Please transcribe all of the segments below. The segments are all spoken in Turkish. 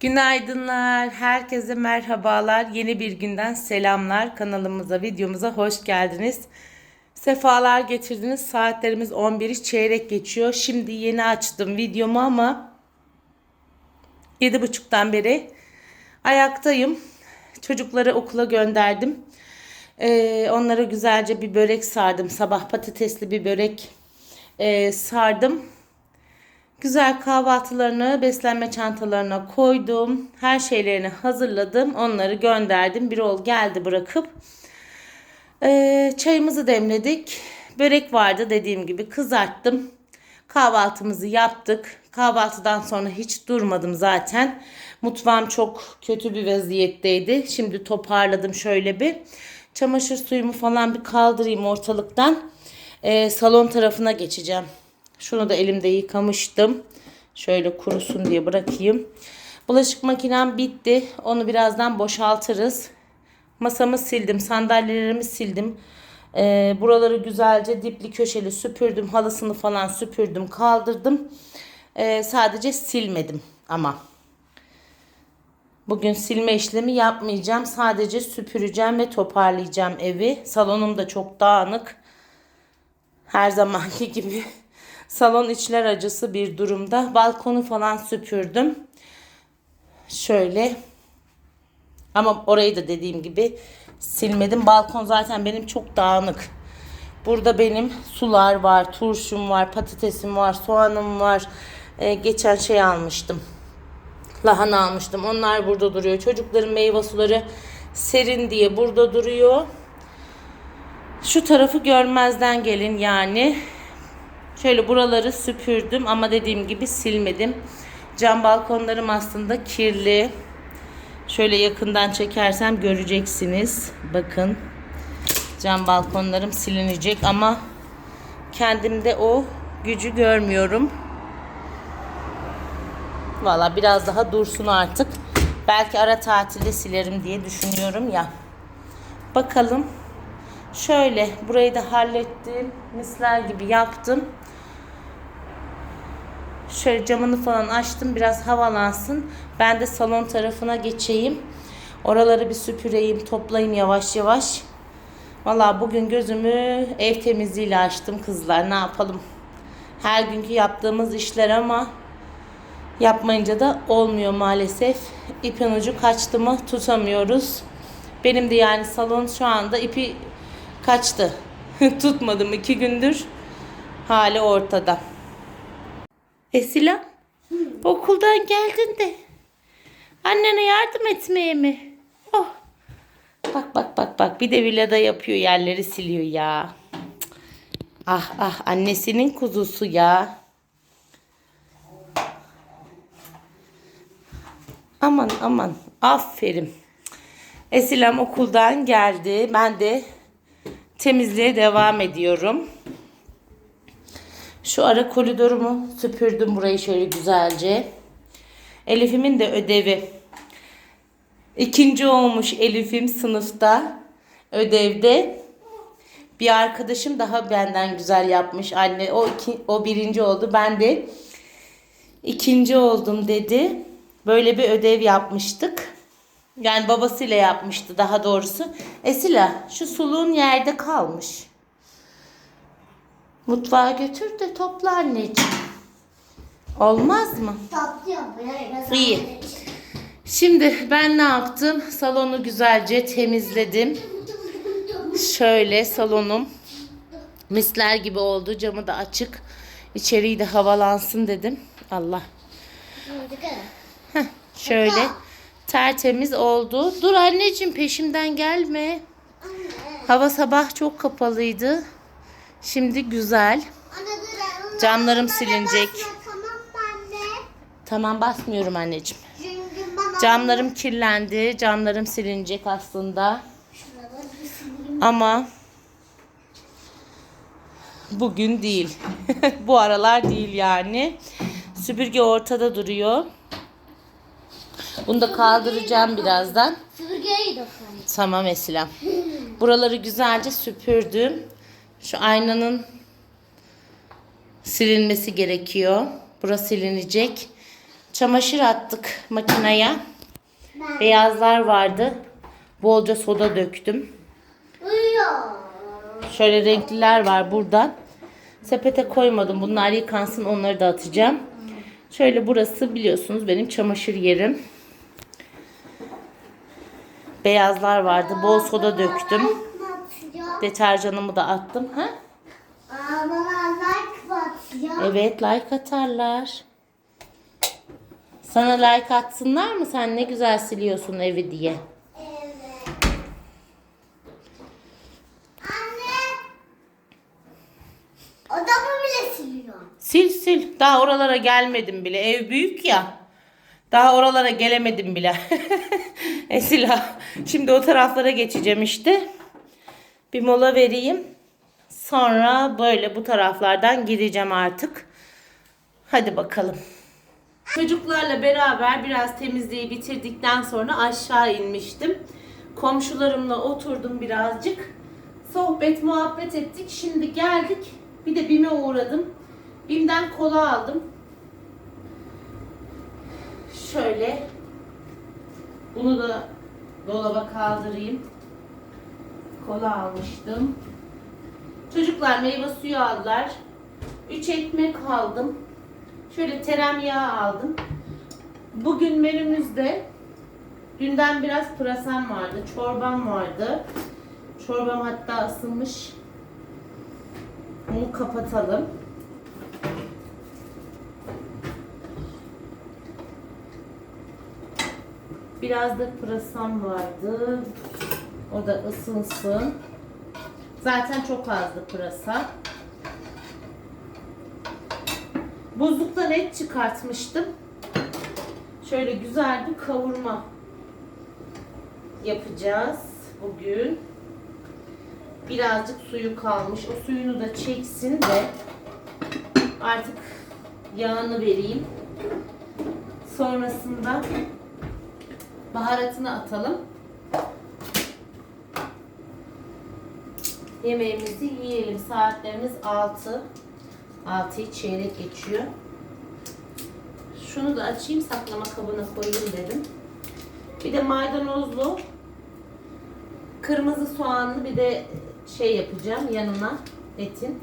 Günaydınlar, herkese merhabalar. Yeni bir günden selamlar. Kanalımıza, videomuza hoş geldiniz. Sefalar getirdiniz. Saatlerimiz 11'i çeyrek geçiyor. Şimdi yeni açtım videomu ama 7.30'dan beri ayaktayım. Çocukları okula gönderdim. Ee, onlara güzelce bir börek sardım. Sabah patatesli bir börek e, sardım. Güzel kahvaltılarını beslenme çantalarına koydum. Her şeylerini hazırladım. Onları gönderdim. Bir ol geldi bırakıp. Ee, çayımızı demledik. Börek vardı dediğim gibi kızarttım. Kahvaltımızı yaptık. Kahvaltıdan sonra hiç durmadım zaten. Mutfağım çok kötü bir vaziyetteydi. Şimdi toparladım şöyle bir. Çamaşır suyumu falan bir kaldırayım ortalıktan. Ee, salon tarafına geçeceğim. Şunu da elimde yıkamıştım. Şöyle kurusun diye bırakayım. Bulaşık makinem bitti. Onu birazdan boşaltırız. Masamı sildim. Sandalyelerimi sildim. Ee, buraları güzelce dipli köşeli süpürdüm. Halısını falan süpürdüm. Kaldırdım. Ee, sadece silmedim ama. Bugün silme işlemi yapmayacağım. Sadece süpüreceğim ve toparlayacağım evi. Salonum da çok dağınık. Her zamanki gibi. Salon içler acısı bir durumda. Balkonu falan süpürdüm. Şöyle. Ama orayı da dediğim gibi silmedim. Balkon zaten benim çok dağınık. Burada benim sular var, turşum var, patatesim var, soğanım var. Ee, geçen şey almıştım. Lahana almıştım. Onlar burada duruyor. Çocukların meyve suları serin diye burada duruyor. Şu tarafı görmezden gelin yani. Şöyle buraları süpürdüm ama dediğim gibi silmedim. Cam balkonlarım aslında kirli. Şöyle yakından çekersem göreceksiniz. Bakın. Cam balkonlarım silinecek ama kendimde o gücü görmüyorum. Valla biraz daha dursun artık. Belki ara tatilde silerim diye düşünüyorum ya. Bakalım. Şöyle burayı da hallettim. Misler gibi yaptım. Şöyle camını falan açtım. Biraz havalansın. Ben de salon tarafına geçeyim. Oraları bir süpüreyim, toplayayım yavaş yavaş. Valla bugün gözümü ev temizliğiyle açtım kızlar. Ne yapalım? Her günkü yaptığımız işler ama yapmayınca da olmuyor maalesef. İpin ucu kaçtı mı tutamıyoruz. Benim de yani salon şu anda ipi kaçtı. Tutmadım iki gündür. Hali ortada. Esila okuldan geldin de annene yardım etmeye mi? Oh. Bak bak bak bak bir de villada yapıyor yerleri siliyor ya. Ah ah annesinin kuzusu ya. Aman aman aferin. Esilam okuldan geldi. Ben de temizliğe devam ediyorum. Şu ara koridorumu süpürdüm burayı şöyle güzelce. Elif'imin de ödevi. İkinci olmuş Elif'im sınıfta. Ödevde. Bir arkadaşım daha benden güzel yapmış. Anne o iki, o birinci oldu. Ben de ikinci oldum dedi. Böyle bir ödev yapmıştık. Yani babasıyla yapmıştı daha doğrusu. Esila şu suluğun yerde kalmış. Mutfağa götür de topla anneciğim. Olmaz mı? Topluyorum. İyi. Şimdi ben ne yaptım? Salonu güzelce temizledim. Şöyle salonum misler gibi oldu. Camı da açık. İçeriği de havalansın dedim. Allah. Heh, şöyle tertemiz oldu. Dur anneciğim peşimden gelme. Hava sabah çok kapalıydı. Şimdi güzel. Camlarım silinecek. Tamam basmıyorum anneciğim. Camlarım kirlendi. Camlarım silinecek aslında. Ama bugün değil. Bu aralar değil yani. Süpürge ortada duruyor. Bunu da kaldıracağım birazdan. Süpürgeyi dokunayım. Tamam Esilem. Buraları güzelce süpürdüm. Şu aynanın silinmesi gerekiyor. Burası silinecek. Çamaşır attık makineye. Beyazlar vardı. Bolca soda döktüm. Şöyle renkliler var buradan. Sepete koymadım. Bunlar yıkansın onları da atacağım. Şöyle burası biliyorsunuz benim çamaşır yerim. Beyazlar vardı. Bol soda döktüm. Deterjanımı da attım. Ha? Evet like atarlar. Sana like atsınlar mı? Sen ne güzel siliyorsun evi diye. Odamı bile siliyor. Sil sil. Daha oralara gelmedim bile. Ev büyük ya. Daha oralara gelemedim bile. Esila. Şimdi o taraflara geçeceğim işte. Bir mola vereyim. Sonra böyle bu taraflardan gideceğim artık. Hadi bakalım. Çocuklarla beraber biraz temizliği bitirdikten sonra aşağı inmiştim. Komşularımla oturdum birazcık. Sohbet, muhabbet ettik. Şimdi geldik. Bir de BİM'e uğradım. BİM'den kola aldım. Şöyle. Bunu da dolaba kaldırayım. Kola almıştım. Çocuklar meyve suyu aldılar. 3 ekmek aldım. Şöyle tereyağı aldım. Bugün menümüzde dünden biraz pırasam vardı, çorbam vardı. Çorbam hatta ısınmış. Onu kapatalım. Biraz da pırasam vardı. O da ısınsın. Zaten çok azdı pırasa. Buzluktan et çıkartmıştım. Şöyle güzel bir kavurma yapacağız bugün. Birazcık suyu kalmış. O suyunu da çeksin de artık yağını vereyim. Sonrasında baharatını atalım. Yemeğimizi yiyelim. Saatlerimiz 6. 6'yı çeyrek geçiyor. Şunu da açayım saklama kabına koyayım dedim. Bir de maydanozlu kırmızı soğanlı bir de şey yapacağım yanına etin.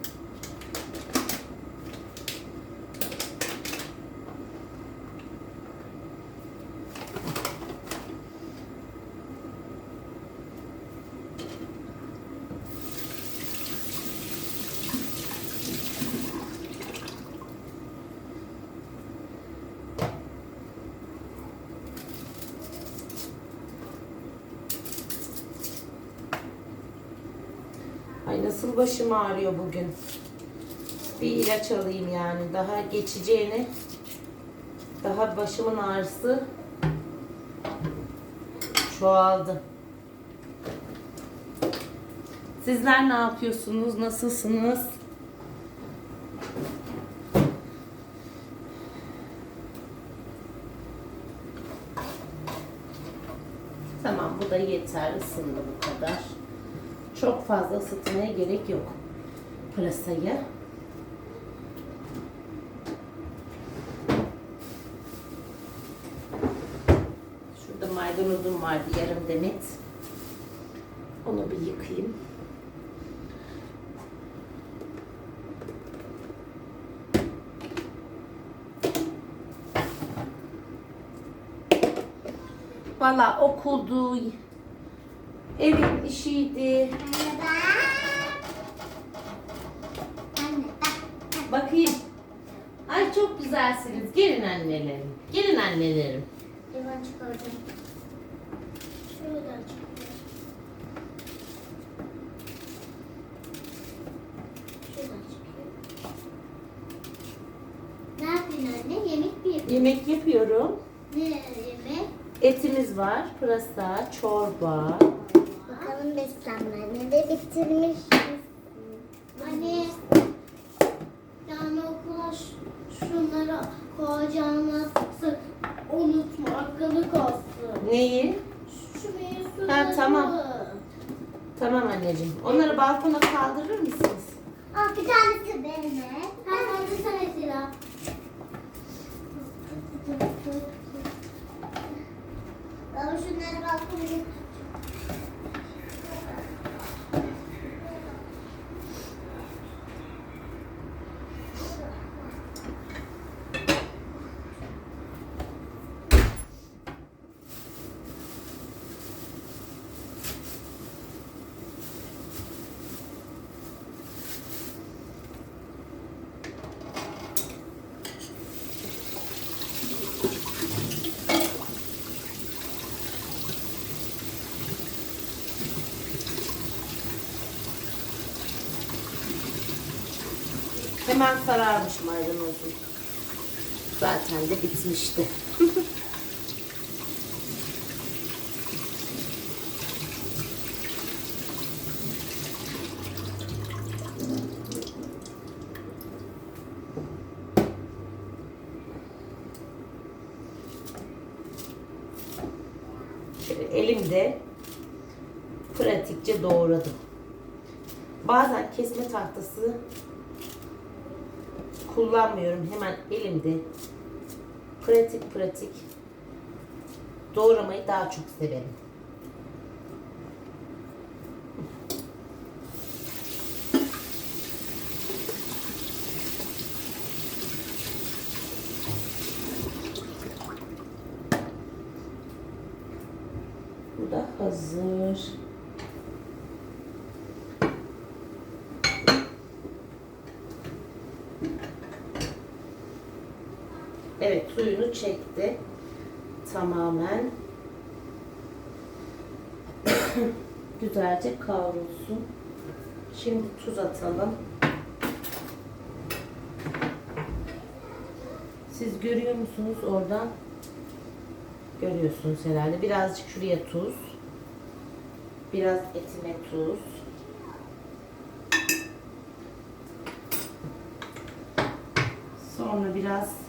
Ay nasıl başım ağrıyor bugün. Bir ilaç alayım yani. Daha geçeceğini daha başımın ağrısı çoğaldı. Sizler ne yapıyorsunuz? Nasılsınız? Tamam bu da yeter ısındı bu kadar. Çok fazla ısıtmaya gerek yok pırasayı. Şurada maydanozum vardı yarım demet. Onu bir yıkayayım. Valla okuldu, evin işiydi. Anne bak. Anne bak. Bakayım. Ay çok güzelsiniz. Gelin annelerim. Gelin annelerim. Limon çıkardım. Şuradan çıkıyor. Ne yapıyorsun anne? Yemek mi yapıyorsun? Yemek yapıyorum. Ne yemek? Etimiz var. Pırasa, çorba. Bütün beslenmeni de bitirmiş. Hani yani okula şunları koyacağını unutma. Akıllık olsun. Neyi? Şu mevzuları. Ha tamam. Tamam anneciğim. Onları balkona kaldırır mısınız? Aa, bir tanesi benim. Ben de sana silah. Baba şunları balkona getir. Hemen sararmış maydanozum. Zaten de bitmişti. Elimde pratikçe doğradım. Bazen kesme tahtası kullanmıyorum. Hemen elimde pratik pratik doğramayı daha çok severim. Bu da hazır. Evet suyunu çekti. Tamamen. Güzelce kavrulsun. Şimdi tuz atalım. Siz görüyor musunuz oradan? Görüyorsunuz herhalde. Birazcık şuraya tuz. Biraz etime tuz. Sonra biraz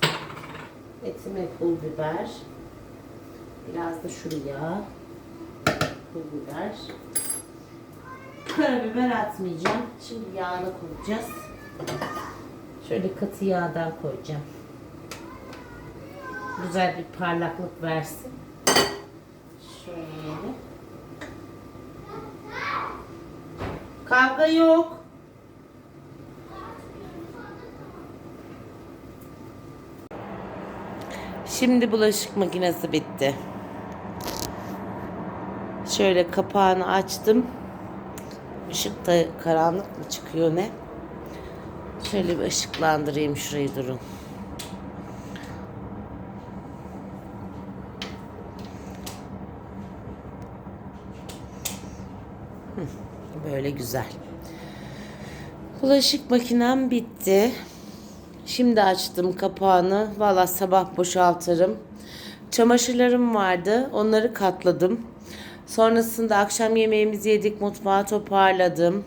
etime pul biber. Biraz da şuraya pul biber. Karabiber atmayacağım. Şimdi yağını koyacağız. Şöyle katı yağdan koyacağım. Güzel bir parlaklık versin. Şöyle. Kavga yok. Şimdi bulaşık makinesi bitti. Şöyle kapağını açtım. Işık da karanlık mı çıkıyor ne? Şöyle bir ışıklandırayım şurayı durun. Böyle güzel. Bulaşık makinem bitti. Şimdi açtım kapağını. Valla sabah boşaltırım. Çamaşırlarım vardı. Onları katladım. Sonrasında akşam yemeğimizi yedik. Mutfağı toparladım.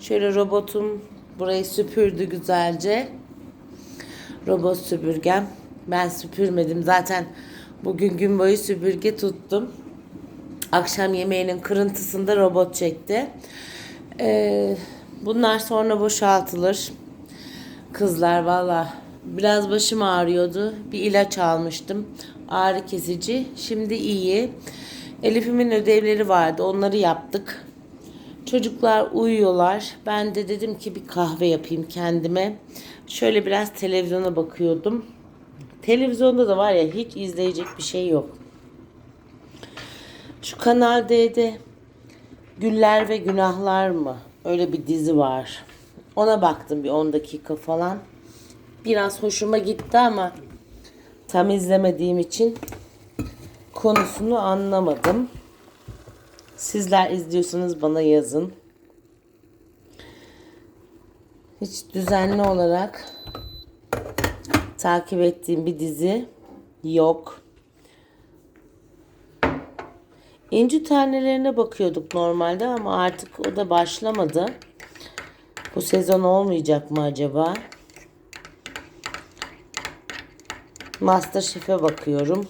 Şöyle robotum burayı süpürdü güzelce. Robot süpürgem. Ben süpürmedim. Zaten bugün gün boyu süpürge tuttum. Akşam yemeğinin kırıntısında robot çekti. Ee, bunlar sonra boşaltılır. Kızlar valla biraz başım ağrıyordu. Bir ilaç almıştım. Ağrı kesici. Şimdi iyi. Elif'imin ödevleri vardı. Onları yaptık. Çocuklar uyuyorlar. Ben de dedim ki bir kahve yapayım kendime. Şöyle biraz televizyona bakıyordum. Televizyonda da var ya hiç izleyecek bir şey yok. Şu Kanal D'de Güller ve Günahlar mı? Öyle bir dizi var. Ona baktım bir 10 dakika falan. Biraz hoşuma gitti ama tam izlemediğim için konusunu anlamadım. Sizler izliyorsanız bana yazın. Hiç düzenli olarak takip ettiğim bir dizi yok. İnci tanelerine bakıyorduk normalde ama artık o da başlamadı. Bu sezon olmayacak mı acaba? Masterchef'e bakıyorum.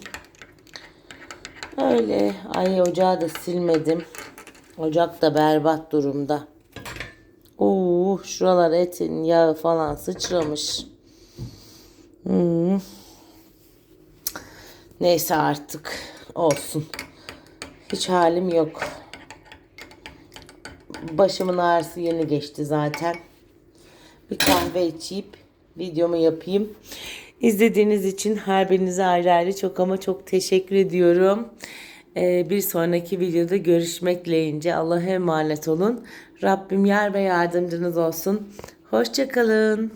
Öyle. Ay ocağı da silmedim. Ocak da berbat durumda. Oo, şuralar etin yağı falan sıçramış. Hmm. Neyse artık olsun. Hiç halim yok. Başımın ağrısı yeni geçti zaten. Bir kahve içeyip videomu yapayım. İzlediğiniz için her birinize ayrı ayrı çok ama çok teşekkür ediyorum. Ee, bir sonraki videoda görüşmek dileğince Allah'a emanet olun. Rabbim yar ve yardımcınız olsun. Hoşçakalın.